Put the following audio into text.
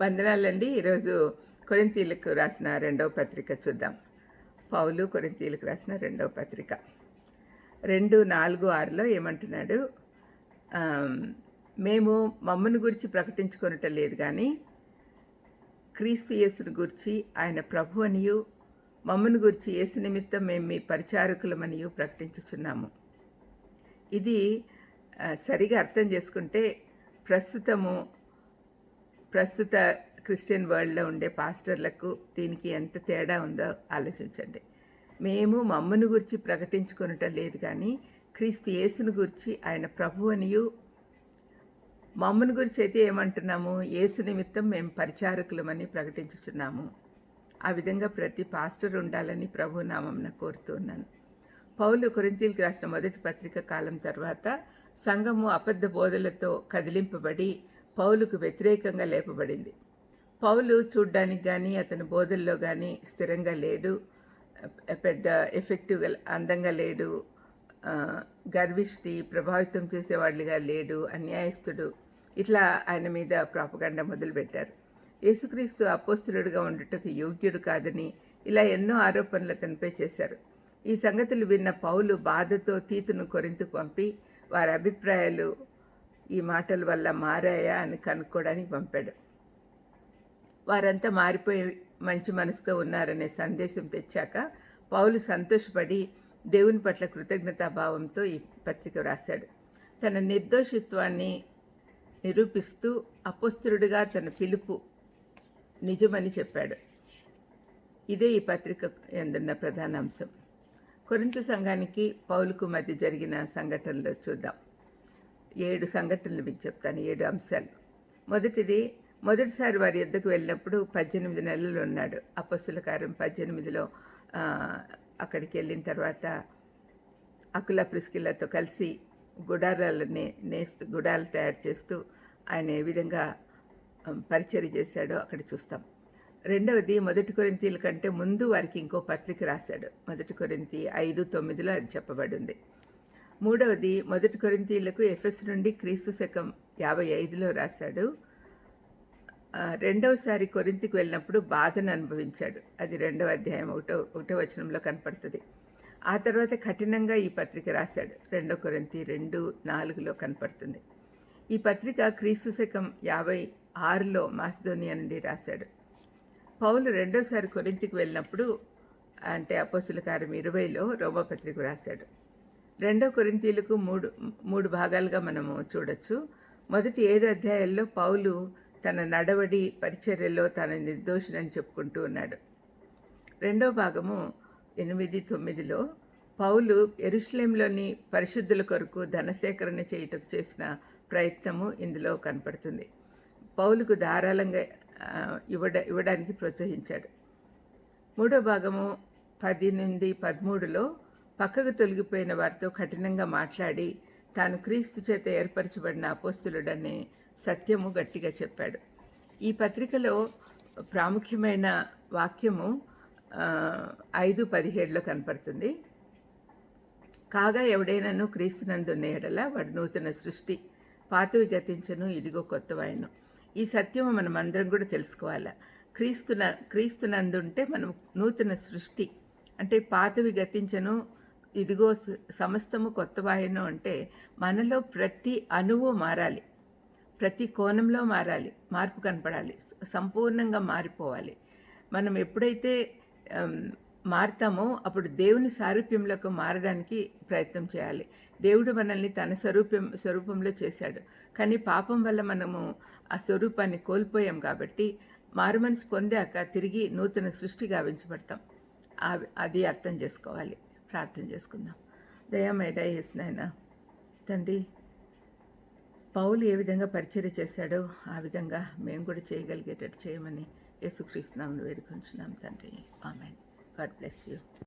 వందనాలండి. ఈరోజు కొరింతీలకు రాసిన రెండవ పత్రిక చూద్దాం. పౌలు కొరింతీలకు రాసిన రెండవ పత్రిక. రెండు నాలుగు ఆరులో ఏమంటున్నాడు? మేము మమ్మను గురించి ప్రకటించుకొనటం లేదు కానీ క్రీస్తు యేసుని గురించి ఆయన ప్రభు అనియు మమ్మను గురించి యేసు నిమిత్తం మేము మీ పరిచారకులమనియు ప్రకటించుచున్నాము. ఇది సరిగా అర్థం చేసుకుంటే ప్రస్తుతము ప్రస్తుత క్రిస్టియన్ వరల్డ్లో ఉండే పాస్టర్లకు దీనికి ఎంత తేడా ఉందో ఆలోచించండి. మేము మమ్మను గురించి ప్రకటించుకునటం లేదు కానీ క్రీస్తు యేసును గురించి ఆయన ప్రభు అనియు మమ్మను గురించి అయితే ఏమంటున్నాము? యేసు నిమిత్తం మేము పరిచారకులమని ప్రకటించుచున్నాము. ఆ విధంగా ప్రతి పాస్టర్ ఉండాలని ప్రభు నామంన కోరుతున్నాను. పౌలు కొరింతీలకు రాసిన మొదటి పత్రిక కాలం తర్వాత సంఘము అబద్ధ బోధలతో కదిలింపబడి పౌలుకు వ్యతిరేకంగా లేపబడింది. పౌలు చూడ్డానికి కానీ అతని బోధల్లో కానీ స్థిరంగా లేడు. పెద్ద ఎఫెక్టివ్గా అందంగా లేడు. గర్విష్టి ప్రభావితం చేసేవాళ్ళుగా లేడు. అన్యాయస్తుడు. ఇట్లా ఆయన మీద ప్రాపగండ మొదలుపెట్టారు. యేసుక్రీస్తు అపోస్తులుడుగా ఉండటకు యోగ్యుడు కాదని ఇలా ఎన్నో ఆరోపణలు అతనిపై చేశారు. ఈ సంగతులు విన్న పౌలు బాధతో తీతును కొరింతకు పంపి వారి అభిప్రాయాలు ఈ మాటల వల్ల మారాయా అని కనుక్కోవడానికి పంపాడు. వారంతా మారిపోయి మంచి మనసుతో ఉన్నారనే సందేశం తెచ్చాక పౌలు సంతోషపడి దేవుని పట్ల కృతజ్ఞతాభావంతో ఈ పత్రిక వ్రాశాడు. తన నిర్దోషిత్వాన్ని నిరూపిస్తూ అపస్తుడుగా తన పిలుపు నిజమని చెప్పాడు. ఇదే ఈ పత్రిక ఎందున్న ప్రధాన అంశం. కొరింత సంఘానికి పౌలుకు మధ్య జరిగిన సంఘటనలు చూద్దాం. ఏడు సంఘటనలు మీకు చెప్తాను ఏడు అంశాలు. మొదటిది మొదటిసారి వారి ఎద్దకు వెళ్ళినప్పుడు పద్దెనిమిది నెలలు ఉన్నాడు. అపస్సుల కారం పద్దెనిమిదిలో అక్కడికి వెళ్ళిన తర్వాత అకుల ప్రిస్కిల్లతో కలిసి గుడారాలని నేస్తూ గుడాలు తయారు చేస్తూ ఆయన ఏ విధంగా పరిచయం చేశాడో అక్కడ చూస్తాం. రెండవది మొదటి కొరింతీల కంటే ముందు వారికి ఇంకో పత్రిక రాశాడు. మొదటి కొరింతి ఐదు తొమ్మిదిలో అది చెప్పబడి ఉంది మూడవది మొదటి కొరింతీలకు ఎఫ్ఎస్ నుండి క్రీస్తు శకం యాభై ఐదులో రాశాడు. రెండవసారి కొరింతికి వెళ్ళినప్పుడు బాధను అనుభవించాడు. అది రెండవ అధ్యాయం ఒకటో ఒకటో వచనంలో కనపడుతుంది. ఆ తర్వాత కఠినంగా ఈ పత్రిక రాశాడు. రెండో కొరింతి రెండు నాలుగులో కనపడుతుంది. ఈ పత్రిక క్రీస్తు శకం యాభై ఆరులో మాస్దోనియా నుండి రాశాడు. పౌలు రెండోసారి కొరింతికి వెళ్ళినప్పుడు అంటే అపోసుల కార్యం ఇరవైలో రోమపత్రిక రాశాడు. రెండో కొరింతీలకు మూడు మూడు భాగాలుగా మనము చూడొచ్చు. మొదటి ఏడు అధ్యాయాల్లో పౌలు తన నడవడి పరిచర్యలో తన నిర్దోషులని చెప్పుకుంటూ ఉన్నాడు. రెండో భాగము ఎనిమిది తొమ్మిదిలో పౌలు ఎరుషులేంలోని పరిశుద్ధుల కొరకు ధనసేకరణ చేయుటకు చేసిన ప్రయత్నము ఇందులో కనపడుతుంది. పౌలుకు ధారాళంగా ఇవ్వడ ఇవ్వడానికి ప్రోత్సహించాడు. మూడో భాగము పది నుండి పదమూడులో పక్కకు తొలగిపోయిన వారితో కఠినంగా మాట్లాడి తాను క్రీస్తు చేత ఏర్పరచబడిన అపోస్తులుడనే సత్యము గట్టిగా చెప్పాడు. ఈ పత్రికలో ప్రాముఖ్యమైన వాక్యము ఐదు పదిహేడులో కనపడుతుంది. కాగా ఎవడైనాను క్రీస్తునందున్న ఎడల వాడు నూతన సృష్టి పాతవి గతించను ఇదిగో కొత్తవాయను ఈ సత్యము మనం అందరం కూడా తెలుసుకోవాలి? క్రీస్తున క్రీస్తునందుంటే మనం నూతన సృష్టి అంటే పాతవి గతించను ఇదిగో సమస్తము సమస్తము కొత్తవాయను అంటే మనలో ప్రతి అణువు మారాలి. ప్రతి కోణంలో మారాలి. మార్పు కనపడాలి. సంపూర్ణంగా మారిపోవాలి. మనం ఎప్పుడైతే మారుతామో అప్పుడు దేవుని సారూప్యంలోకి మారడానికి ప్రయత్నం చేయాలి. దేవుడు మనల్ని తన స్వరూపం స్వరూపంలో చేశాడు. కానీ పాపం వల్ల మనము ఆ స్వరూపాన్ని కోల్పోయాం కాబట్టి మారుమనిసి పొందాక తిరిగి నూతన సృష్టి గావించబడతాం. అది అర్థం చేసుకోవాలి. ప్రార్థన చేసుకుందాం. దయామేడ నాయన తండ్రి పౌలు ఏ విధంగా పరిచర్య చేశాడో ఆ విధంగా మేము కూడా చేయగలిగేటట్టు చేయమని యేసుక్రీస్తునామను వేడుకొంచున్నాం తండ్రి. ఆమెన్. God bless you.